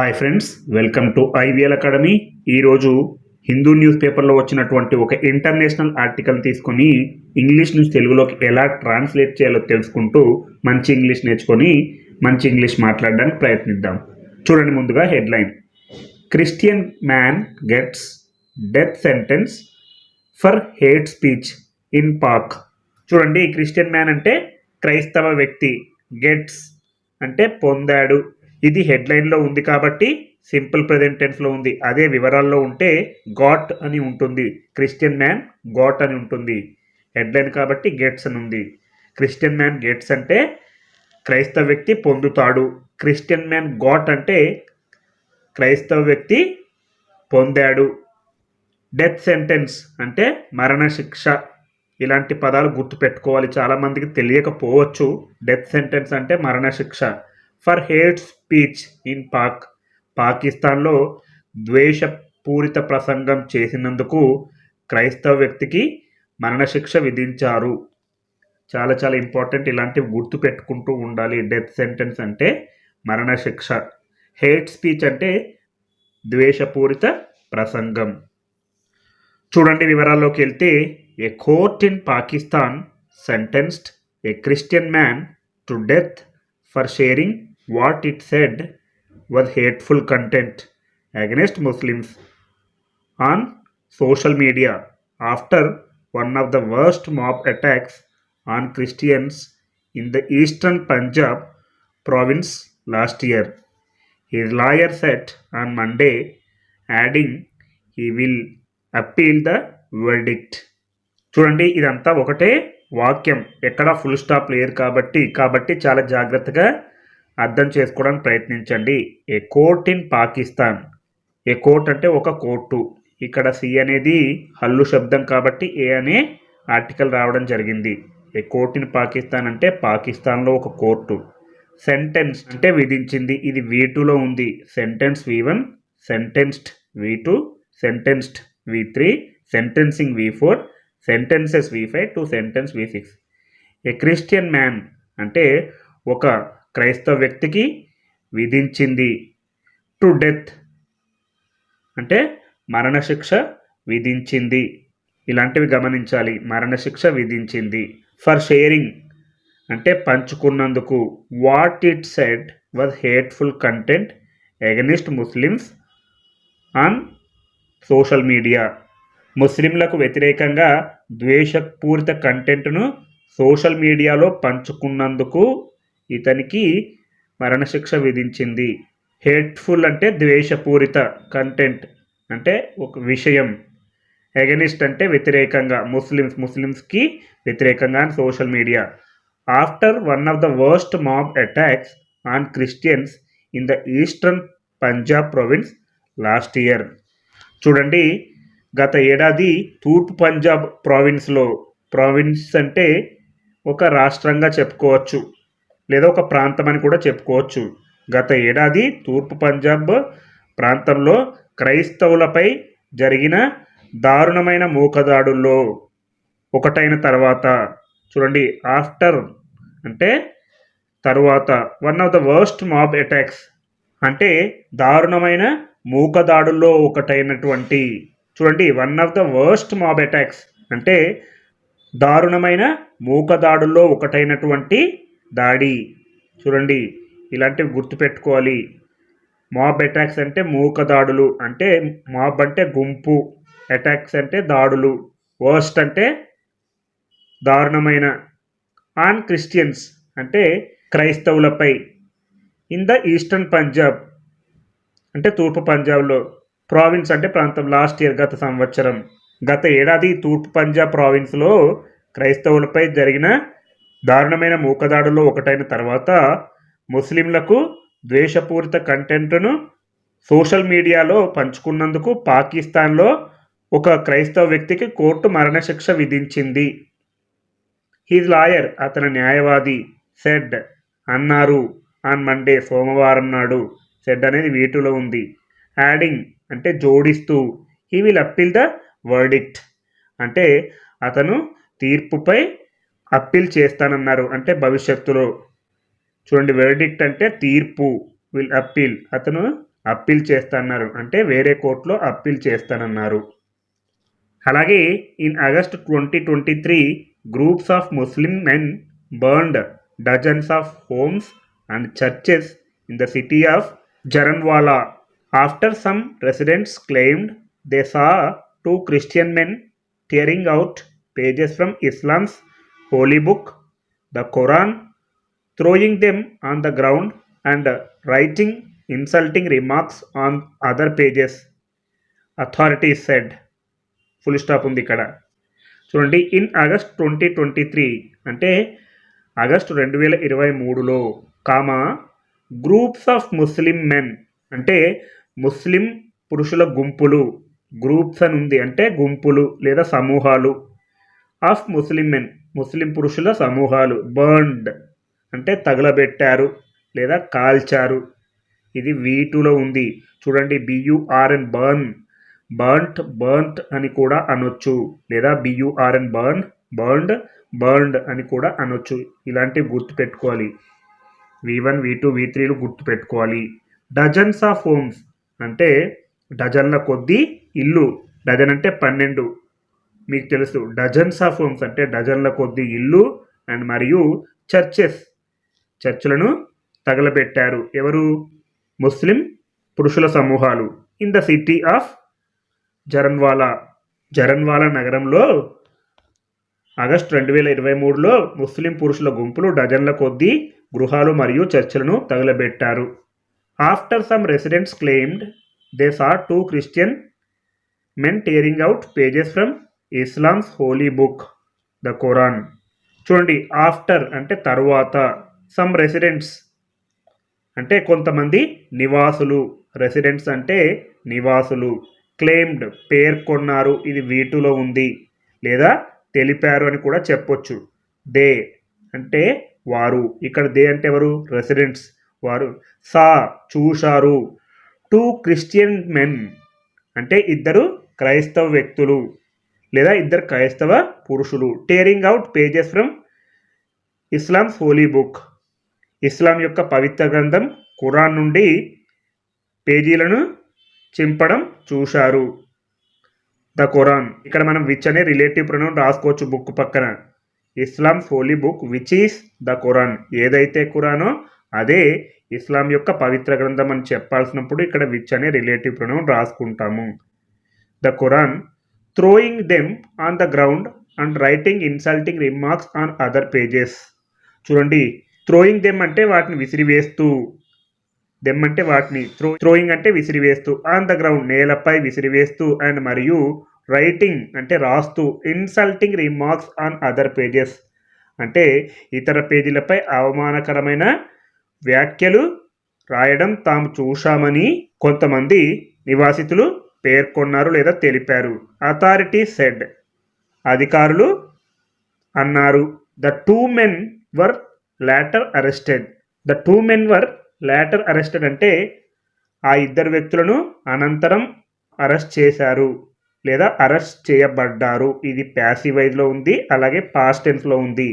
Hi friends welcome to IVL academy ఈరోజు Hindu news పేపర్లో వచ్చినటువంటి ఒక ఇంటర్నేషనల్ ఆర్టికల్ తీసుకొని ఇంగ్లీష్ నుంచి తెలుగులోకి ఎలా ట్రాన్స్లేట్ చేయాలో తెలుసుకుంటూ మంచి ఇంగ్లీష్ నేర్చుకొని మంచి ఇంగ్లీష్ మాట్లాడడానికి ప్రయత్నిద్దాం. చూడండి ముందుగా headline. Christian man gets death sentence for hate speech in Pak చూడండి క్రిస్టియన్ మ్యాన్ అంటే క్రైస్తవ వ్యక్తి గెట్స్ అంటే పొందాడు. ఇది హెడ్లైన్లో ఉంది కాబట్టి సింపుల్ ప్రజెంట్ టెన్స్లో ఉంది. అదే వివరాల్లో ఉంటే గాట్ అని ఉంటుంది. క్రిస్టియన్ మ్యాన్ గాట్ అని ఉంటుంది. హెడ్లైన్ కాబట్టి గెట్స్ అని ఉంది. క్రిస్టియన్ మ్యాన్ గెట్స్ అంటే క్రైస్తవ వ్యక్తి పొందుతాడు. క్రిస్టియన్ మ్యాన్ గాట్ అంటే క్రైస్తవ వ్యక్తి పొందాడు. డెత్ సెంటెన్స్ అంటే మరణశిక్ష ఇలాంటి పదాలు గుర్తుపెట్టుకోవాలి. చాలామందికి తెలియకపోవచ్చు. డెత్ సెంటెన్స్ అంటే మరణశిక్ష for hate speech in Pak. పాకిస్తాన్లో ద్వేషపూరిత ప్రసంగం చేసినందుకు క్రైస్తవ వ్యక్తికి మరణశిక్ష విధించారు. చాలా చాలా ఇంపార్టెంట్ ఇలాంటివి గుర్తు పెట్టుకుంటూ ఉండాలి. డెత్ సెంటెన్స్ అంటే మరణశిక్ష. హేట్ స్పీచ్ అంటే ద్వేషపూరిత ప్రసంగం. చూడండి వివరాల్లోకి వెళ్తే a court in Pakistan sentenced a Christian man to death for sharing what it said was hateful content against Muslims on social media after one of the worst mob attacks on Christians in the eastern Punjab province last year. His lawyer said on Monday adding he will appeal the verdict చూడండి ఇదంతా ఒకటే వాక్యం. ఎక్కడ full stop లేరు కాబట్టి కాబట్టి చాలా జాగ్రత్తగా అర్థం చేసుకోవడానికి ప్రయత్నించండి. A court in Pakistan a court అంటే ఒక కోర్టు. ఇక్కడ సి అనేది హల్లు శబ్దం కాబట్టి ఏ అనే ఆర్టికల్ రావడం జరిగింది. ఏ కోర్ట్ ఇన్ పాకిస్తాన్ అంటే పాకిస్తాన్లో ఒక కోర్టు. సెంటెన్స్ అంటే విధించింది. ఇది వి టూలో ఉంది. Sentence V one sentenced V two sentenced V three sentencing V four sentences V five to sentence V six a Christian man అంటే ఒక క్రైస్తవ వ్యక్తికి విధించింది. టు డెత్ అంటే మరణశిక్ష విధించింది. ఇలాంటివి గమనించాలి. మరణశిక్ష విధించింది. ఫర్ షేరింగ్ అంటే పంచుకున్నందుకు. What it said was hateful content against Muslims on social media. ముస్లింలకు వ్యతిరేకంగా ద్వేషపూరిత కంటెంట్ను సోషల్ మీడియాలో పంచుకున్నందుకు ఇతనికి మరణశిక్ష విధించింది. హేట్ఫుల్ అంటే ద్వేషపూరిత కంటెంట్ అంటే ఒక విషయం. ఎగనిస్ట్ అంటే వ్యతిరేకంగా ముస్లిమ్స్ ముస్లిమ్స్కి వ్యతిరేకంగా social media. After one of the worst mob attacks on Christians in the eastern Punjab province last year. చూడండి గత ఏడాది తూర్పు పంజాబ్ ప్రావిన్స్లో ప్రావిన్స్ అంటే ఒక రాష్ట్రంగా చెప్పుకోవచ్చు. లేదా ఒక ప్రాంతం అని కూడా చెప్పుకోవచ్చు. గత ఏడాది తూర్పు పంజాబ్ ప్రాంతంలో క్రైస్తవులపై జరిగిన దారుణమైన మూకదాడుల్లో ఒకటైన తర్వాత చూడండి ఆఫ్టర్ అంటే తరువాత one of the worst mob attacks అంటే దారుణమైన మూకదాడుల్లో ఒకటైనటువంటి చూడండి one of the worst mob attacks అంటే దారుణమైన మూకదాడుల్లో ఒకటైనటువంటి దాడి చూడండి ఇలాంటివి గుర్తుపెట్టుకోవాలి. మాబ్ అటాక్స్ అంటే మూక దాడులు అంటే మాబ్ అంటే గుంపు. అటాక్స్ అంటే దాడులు. వర్స్ట్ అంటే దారుణమైన. ఆన్ క్రిస్టియన్స్ అంటే క్రైస్తవులపై. ఇన్ ద ఈస్టర్న్ పంజాబ్ అంటే తూర్పు పంజాబ్లో ప్రావిన్స్ అంటే ప్రాంతం లాస్ట్ ఇయర్ గత సంవత్సరం. గత ఏడాది తూర్పు పంజాబ్ ప్రావిన్స్లో క్రైస్తవులపై జరిగిన దారుణమైన మూకదాడులో ఒకటైన తర్వాత ముస్లింలకు ద్వేషపూరిత కంటెంట్ను సోషల్ మీడియాలో పంచుకున్నందుకు పాకిస్తాన్లో ఒక క్రైస్తవ వ్యక్తికి కోర్టు మరణశిక్ష విధించింది. హీజ్ లాయర్ అతని న్యాయవాది సెడ్ అన్నారు ఆన్ మండే సోమవారం నాడు సెడ్ అనేది వీటిలో ఉంది. యాడింగ్ అంటే జోడిస్తూ he will appeal the verdict అంటే అతను తీర్పుపై అప్పీల్ చేస్తానన్నారు. అంటే భవిష్యత్తులో. చూడండి వెర్డిక్ట్ అంటే తీర్పు విల్ అప్పీల్ అతను అప్పీల్ చేస్తానన్నారు. అంటే వేరే కోర్టులో అప్పీల్ చేస్తానన్నారు. అలాగే in August twenty twenty three groups of Muslim men burned dozens of homes and churches in the city of Jaranwala after some residents claimed they saw two Christian men tearing out pages from Islam's holy book, the Quran, throwing them on the ground and writing insulting remarks on other pages. Authorities said. Full stop ఉంది ఇక్కడ చూడండి in August twenty twenty three అంటే August రెండు వేల ఇరవై మూడులో comma groups of Muslim men అంటే ముస్లిం పురుషుల గుంపులు గ్రూప్స్ అని ఉంది అంటే గుంపులు లేదా సమూహాలు ఆఫ్ ముస్లిం మెన్ ముస్లిం పురుషుల సమూహాలు. బర్న్డ్ అంటే తగలబెట్టారు లేదా కాల్చారు. ఇది వీటులో ఉంది. చూడండి బియుఆర్ఎన్ బర్న్. బర్న్ట్ బర్న్ట్ అని కూడా అనొచ్చు. లేదా బియుఆర్ఎన్ బర్న్ బర్న్డ్ బర్న్డ్ అని కూడా అనొచ్చు. ఇలాంటివి గుర్తు పెట్టుకోవాలి వి వన్ వి టూ వి త్రీలు గుర్తు పెట్టుకోవాలి డజన్స్ ఆఫ్ హోమ్స్ అంటే డజన్ల కొద్దీ ఇల్లు. డజన్ అంటే పన్నెండు. మీకు తెలుసు డజన్స్ ఆఫ్ హోమ్స్ అంటే డజన్ల కొద్ది ఇల్లు అండ్ మరియు చర్చెస్ చర్చిలను తగలబెట్టారు. ఎవరు? ముస్లిం పురుషుల సమూహాలు. In the city of Jaranwala Jaranwala నగరంలో ఆగస్టు రెండు వేల ఇరవై మూడులో ముస్లిం పురుషుల గుంపులు డజన్ల కొద్దీ గృహాలు మరియు చర్చిలను తగలబెట్టారు. After some residents claimed they saw two Christian men tearing out pages from Islam's holy book the Quran చూడండి ఆఫ్టర్ అంటే తరువాత సమ్ రెసిడెంట్స్ అంటే కొంతమంది నివాసులు. రెసిడెంట్స్ అంటే నివాసులు. క్లెయిమ్డ్ పేర్కొన్నారు ఇది వీటిలో ఉంది. లేదా తెలిపారు అని కూడా చెప్పొచ్చు. దే అంటే వారు. ఇక్కడ దే అంటే ఎవరు? రెసిడెంట్స్. వారు సా చూశారు. టూ క్రిస్టియన్ మెన్ అంటే ఇద్దరు క్రైస్తవ వ్యక్తులు. లేదా ఇద్దరు క్రైస్తవ పురుషులు. Tearing out pages from Islam's holy book ఇస్లాం యొక్క పవిత్ర గ్రంథం ఖురాన్ నుండి పేజీలను చింపడం చూశారు. The Quran. ఇక్కడ మనం విచ్ అనే రిలేటివ్ ప్రొనౌన్ రాసుకోవచ్చు బుక్ పక్కన. Islam holy book which is the Quran. ఏదైతే ఖురానో అదే ఇస్లాం యొక్క పవిత్ర గ్రంథం అని చెప్పాల్సినప్పుడు ఇక్కడ విచ్ అనే relative pronoun రాసుకుంటాము. The Quran throwing them on the ground and writing insulting remarks on other pages చూడండి థ్రోయింగ్ దెమ్ అంటే వాటిని విసిరివేస్తూ దెమ్ అంటే వాటిని త్రో థ్రోయింగ్ అంటే విసిరివేస్తూ ఆన్ ద గ్రౌండ్ నేలపై విసిరివేస్తూ అండ్ మరియు రైటింగ్ అంటే రాస్తూ insulting remarks on other pages అంటే ఇతర పేజీలపై అవమానకరమైన వ్యాఖ్యలు రాయడం తాము చూశామని కొంతమంది నివాసితులు పేర్కొన్నారు లేదా తెలిపారు. అథారిటీ సెడ్ అధికారులు అన్నారు the two men were later arrested the two men were later arrested అంటే ఆ ఇద్దరు వ్యక్తులను అనంతరం అరెస్ట్ చేశారు లేదా అరెస్ట్ చేయబడ్డారు. ఇది ప్యాసివైజ్లో ఉంది అలాగే పాస్ట్ టెన్స్లో ఉంది.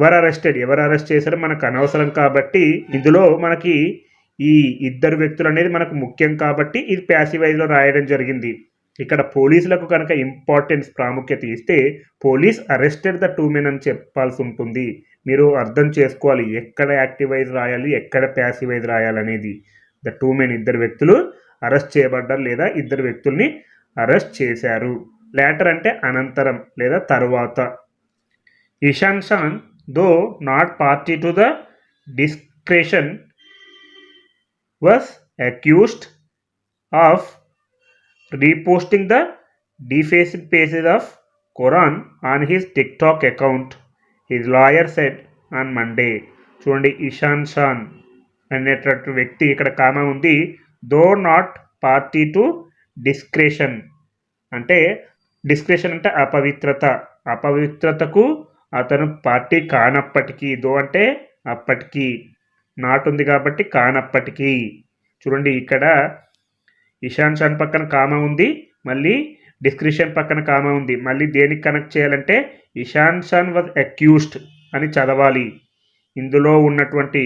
వర్ అరెస్టెడ్ ఎవరు అరెస్ట్ చేశారో మనకు అనవసరం కాబట్టి ఇందులో మనకి ఈ ఇద్దరు వ్యక్తులు అనేది మనకు ముఖ్యం కాబట్టి ఇది ప్యాసివైజ్లో రాయడం జరిగింది. ఇక్కడ పోలీసులకు కనుక ఇంపార్టెన్స్ ప్రాముఖ్యత ఇస్తే police arrested the two men అని చెప్పాల్సి ఉంటుంది. మీరు అర్థం చేసుకోవాలి ఎక్కడ యాక్టివైజ్ రాయాలి ఎక్కడ ప్యాసివైజ్ రాయాలి అనేది. ద టూ మెన్ ఇద్దరు వ్యక్తులు అరెస్ట్ చేయబడ్డారు లేదా ఇద్దరు వ్యక్తుల్ని అరెస్ట్ చేశారు. లేటర్ అంటే అనంతరం లేదా తరువాత. Ishan Shan though not party to the discretion was accused of reposting the defaced pages of Quran on his TikTok account. His lawyer said on Monday. చూడండి ఇషాన్ షాన్ అనేటటువంటి వ్యక్తి ఇక్కడ కామా ఉంది though not party to discretion అంటే discretion అంటే అపవిత్రత అపవిత్రతకు అతను party కానప్పటికీ దో అంటే అప్పటికీ నాట్ ఉంది కాబట్టి కానప్పటికీ. చూడండి ఇక్కడ ఇషాన్ షాన్ పక్కన కామ ఉంది మళ్ళీ డిస్క్రిప్షన్ పక్కన కామ ఉంది. మళ్ళీ దేనికి కనెక్ట్ చేయాలంటే ఇషాన్ షాన్ వాజ్ అక్యూస్డ్ అని చదవాలి. ఇందులో ఉన్నటువంటి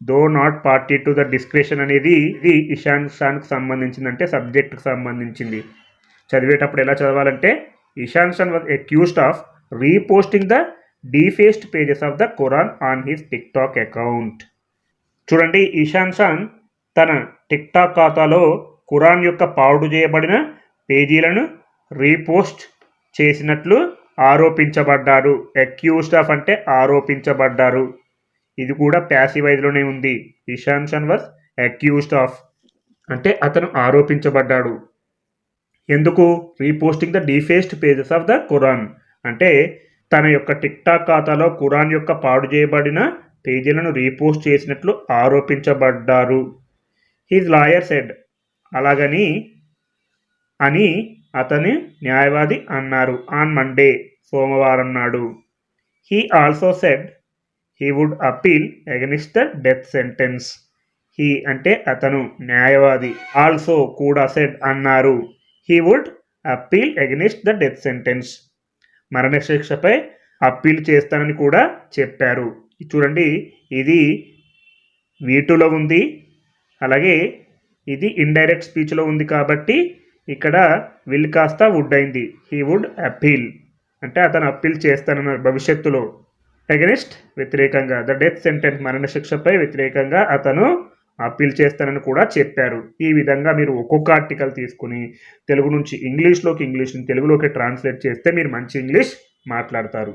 though not party to the description అనేది ఇది ఇషాన్ షాన్కి సంబంధించింది అంటే సంబంధించింది. చదివేటప్పుడు ఎలా చదవాలంటే Ishan Shan was accused of reposting the defaced pages of the Quran on his TikTok account చూడండి ఇషాన్ షాన్ తన టిక్టాక్ ఖాతాలో ఖురాన్ యొక్క పాడు చేయబడిన పేజీలను రీపోస్ట్ చేసినట్లు ఆరోపించబడ్డారు. అక్యూస్డ్ ఆఫ్ అంటే ఆరోపించబడ్డారు. ఇది కూడా ప్యాసివైజ్లోనే ఉంది. Ishan Shan was accused of అంటే అతను ఆరోపించబడ్డాడు. ఎందుకు? Reposting the defaced pages of the Quran. అంటే తన యొక్క టిక్టాక్ ఖాతాలో ఖురాన్ యొక్క పాడు చేయబడిన పేజీలను రీపోస్ట్ చేసినట్లు ఆరోపించబడ్డారు. హీజ్ లాయర్ సెడ్ అలాగని అని అతని న్యాయవాది అన్నారు. ఆన్ మండే సోమవారం నాడు. He also said he would appeal against the death sentence. He అంటే అతను న్యాయవాది. ఆల్సో కూడా సెడ్ అన్నారు. He would appeal against the death sentence. మరణశిక్షపై appeal చేస్తానని కూడా చెప్పారు. చూడండి ఇది వీటులో ఉంది అలాగే ఇది ఇండైరెక్ట్ స్పీచ్లో ఉంది కాబట్టి ఇక్కడ విల్ కాస్త వుడ్ అయింది. హీ వుడ్ అప్పీల్ అంటే అతను అప్పీల్ చేస్తానన్నారు భవిష్యత్తులో. అగెనిస్ట్ వ్యతిరేకంగా. ద డెత్ సెంటెన్స్ మరణశిక్షపై వ్యతిరేకంగా అతను అప్పీల్ చేస్తానని కూడా చెప్పారు. ఈ విధంగా మీరు ఒక్కొక్క ఆర్టికల్ తీసుకుని తెలుగు నుంచి ఇంగ్లీష్లోకి ఇంగ్లీష్ని తెలుగులోకి ట్రాన్స్లేట్ చేస్తే మీరు మంచి ఇంగ్లీష్ మాట్లాడతారు.